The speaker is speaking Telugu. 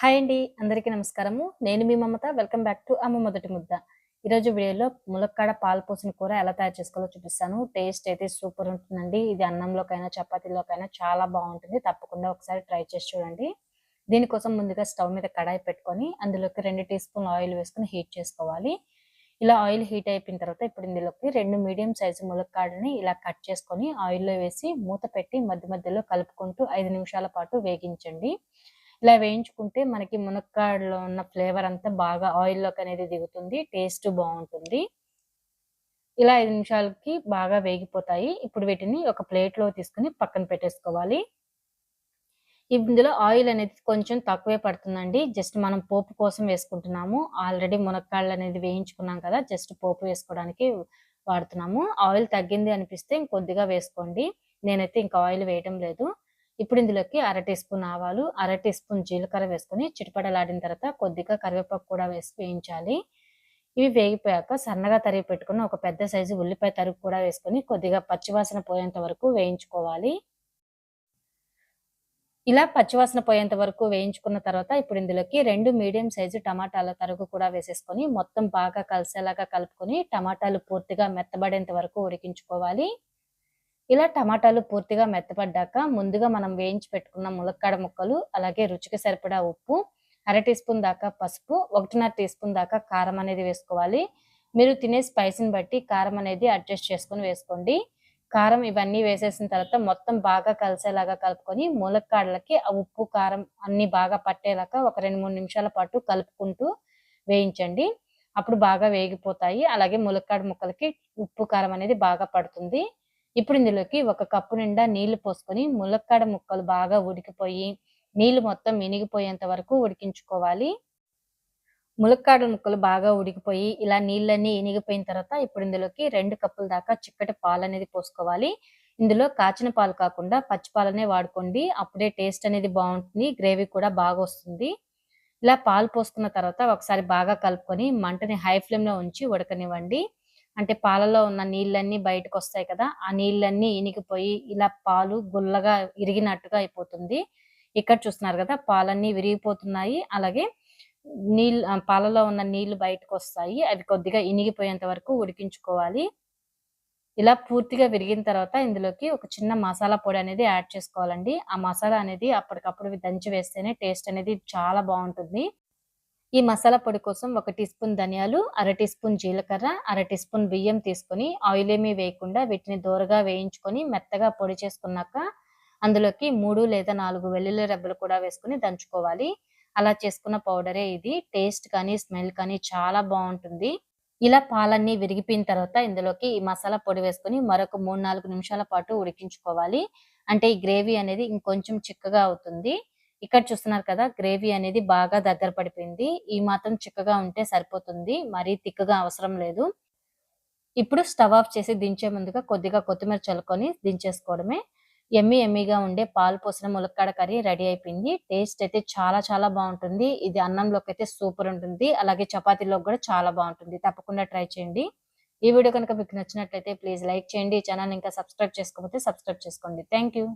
హాయ్ అండి అందరికీ నమస్కారము. నేను మీ Mamata welcome back to Amma Modati Mudda. ఈరోజు వీడియోలో ములక్కాడ పాలు పోసిన కూర ఎలా తయారు చేసుకోవాలో చూపిస్తాను. టేస్ట్ అయితే సూపర్ ఉంటుందండి. ఇది అన్నంలోకైనా చపాతీలోకైనా చాలా బాగుంటుంది. తప్పకుండా ఒకసారి ట్రై చేసి చూడండి. దీనికోసం ముందుగా స్టవ్ మీద కడాయి పెట్టుకొని అందులోకి రెండు టీ స్పూన్ ఆయిల్ వేసుకొని హీట్ చేసుకోవాలి. ఇలా ఆయిల్ హీట్ అయిపోయిన తర్వాత ఇప్పుడు ఇందులోకి రెండు మీడియం సైజు ములక్కాడని ఇలా కట్ చేసుకొని ఆయిల్లో వేసి మూత పెట్టి మధ్య మధ్యలో కలుపుకుంటూ ఐదు నిమిషాల పాటు వేగించండి. ఇలా వేయించుకుంటే మనకి మునక్కాడలో ఉన్న ఫ్లేవర్ అంతా బాగా ఆయిల్లోకి అనేది దిగుతుంది టేస్ట్ బాగుంటుంది. ఇలా ఐదు నిమిషాలకి బాగా వేగిపోతాయి. ఇప్పుడు వీటిని ఒక ప్లేట్లో తీసుకుని పక్కన పెట్టేసుకోవాలి. ఇందులో ఆయిల్ అనేది కొంచెం తక్కువే పడుతుందండి. జస్ట్ మనం పోపు కోసం వేసుకుంటున్నాము. ఆల్రెడీ మునక్కాళ్ళు అనేది వేయించుకున్నాం కదా జస్ట్ పోపు వేసుకోవడానికి వాడుతున్నాము. ఆయిల్ తగ్గింది అనిపిస్తే ఇంకొద్దిగా వేసుకోండి. నేనైతే ఇంకా ఆయిల్ వేయటం లేదు. ఇప్పుడు ఇందులోకి అర టీ స్పూన్ ఆవాలు అర టీ స్పూన్ జీలకర్ర వేసుకొని చిటపడలాడిన తర్వాత కొద్దిగా కరివేపాకు కూడా వేసి వేయించాలి. ఇవి వేగిపోయాక సన్నగా తరిగి పెట్టుకుని ఒక పెద్ద సైజు ఉల్లిపాయ తరుగు కూడా వేసుకొని కొద్దిగా పచ్చివాసన పోయేంత వరకు వేయించుకోవాలి. ఇలా పచ్చివాసన పోయేంత వరకు వేయించుకున్న తర్వాత ఇప్పుడు ఇందులోకి రెండు మీడియం సైజు టమాటాల తరుగు కూడా వేసేసుకొని మొత్తం బాగా కలిసేలాగా కలుపుకొని టమాటాలు పూర్తిగా మెత్తబడేంత వరకు ఉడికించుకోవాలి. ఇలా టమాటాలు పూర్తిగా మెత్తపడ్డాక ముందుగా మనం వేయించి పెట్టుకున్న ములక్కాడ ముక్కలు అలాగే రుచికి సరిపడా ఉప్పు అర టీ స్పూన్ దాకా పసుపు ఒకటిన్నర టీ స్పూన్ దాకా కారం అనేది వేసుకోవాలి. మీరు తినే స్పైసీని బట్టి కారం అనేది అడ్జస్ట్ చేసుకుని వేసుకోండి. కారం ఇవన్నీ వేసేసిన తర్వాత మొత్తం బాగా కలిసేలాగా కలుపుకొని ములక్కాడలకి ఆ ఉప్పు కారం అన్ని బాగా పట్టేలాగా ఒక రెండు మూడు నిమిషాల పాటు కలుపుకుంటూ వేయించండి. అప్పుడు బాగా వేగిపోతాయి. అలాగే ములక్కాడ ముక్కలకి ఉప్పు కారం అనేది బాగా పడుతుంది. ఇప్పుడు ఇందులోకి ఒక కప్పు నిండా నీళ్ళు పోసుకొని ములక్కాడ ముక్కలు బాగా ఉడికిపోయి నీళ్ళు మొత్తం మినిగిపోయేంత వరకు ఉడికించుకోవాలి. ములక్కాడ ముక్కలు బాగా ఉడికిపోయి ఇలా నీళ్ళన్నీ ఇనిగిపోయిన తర్వాత ఇప్పుడు ఇందులోకి రెండు కప్పుల దాకా చిక్కటి పాలు అనేది పోసుకోవాలి. ఇందులో కాచిన పాలు కాకుండా పచ్చి పాలనే వాడుకోండి. అప్పుడే టేస్ట్ అనేది బాగుంటుంది గ్రేవీ కూడా బాగా వస్తుంది. ఇలా పాలు పోసుకున్న తర్వాత ఒకసారి బాగా కలుపుకొని మంటని హై ఫ్లేమ్లో ఉంచి ఉడకనివ్వండి. అంటే పాలలో ఉన్న నీళ్ళన్నీ బయటకు వస్తాయి కదా ఆ నీళ్ళన్నీ ఇనికిపోయి ఇలా పాలు గుల్లగా ఇరిగినట్టుగా అయిపోతుంది. ఇక్కడ చూస్తున్నారు కదా పాలన్నీ విరిగిపోతున్నాయి. అలాగే నీళ్ళు పాలలో ఉన్న నీళ్ళు బయటకు వస్తాయి అవి కొద్దిగా ఇనిగిపోయేంత వరకు ఉడికించుకోవాలి. ఇలా పూర్తిగా విరిగిన తర్వాత ఇందులోకి ఒక చిన్న మసాలా పొడి అనేది యాడ్ చేసుకోవాలండి. ఆ మసాలా అనేది అప్పటికప్పుడు దంచి వేస్తేనే టేస్ట్ అనేది చాలా బాగుంటుంది. ఈ మసాలా పొడి కోసం ఒక టీ స్పూన్ ధనియాలు అర టీ స్పూన్ జీలకర్ర అర టీ స్పూన్ బియ్యం తీసుకొని ఆయిల్ ఏమీ వేయకుండా వీటిని దూరగా వేయించుకొని మెత్తగా పొడి చేసుకున్నాక అందులోకి మూడు లేదా నాలుగు వెల్లుల్లి రెబ్బలు కూడా వేసుకుని దంచుకోవాలి. అలా చేసుకున్న పౌడరే ఇది. టేస్ట్ కానీ స్మెల్ కానీ చాలా బాగుంటుంది. ఇలా పాలన్నీ విరిగిపోయిన తర్వాత ఇందులోకి ఈ మసాలా పొడి వేసుకుని మరొక మూడు నాలుగు నిమిషాల పాటు ఉడికించుకోవాలి. అంటే ఈ గ్రేవీ అనేది ఇంకొంచెం చిక్కగా అవుతుంది. ఇక్కడ చూస్తున్నారు కదా గ్రేవీ అనేది బాగా దగ్గర పడిపోయింది. ఈ మాత్రం చిక్కగా ఉంటే సరిపోతుంది. మరీ తిక్కగా అవసరం లేదు. ఇప్పుడు స్టవ్ ఆఫ్ చేసి దించే ముందుగా కొద్దిగా కొత్తిమీర చల్లుకొని దించేసుకోవడమే. ఎమ్మి ఎమ్మిగా ఉండే పాలు పోసిన ములక్కాడ కర్రీ రెడీ అయిపోయింది. టేస్ట్ అయితే చాలా చాలా బాగుంటుంది. ఇది అన్నంలోకి అయితే సూపర్ ఉంటుంది. అలాగే చపాతీలోకి కూడా చాలా బాగుంటుంది. తప్పకుండా ట్రై చేయండి. ఈ వీడియో కనుక మీకు నచ్చినట్లయితే ప్లీజ్ లైక్ చేయండి. ఛానల్ ఇంకా సబ్స్క్రైబ్ చేసుకోకపోతే సబ్స్క్రైబ్ చేసుకోండి. Thank you.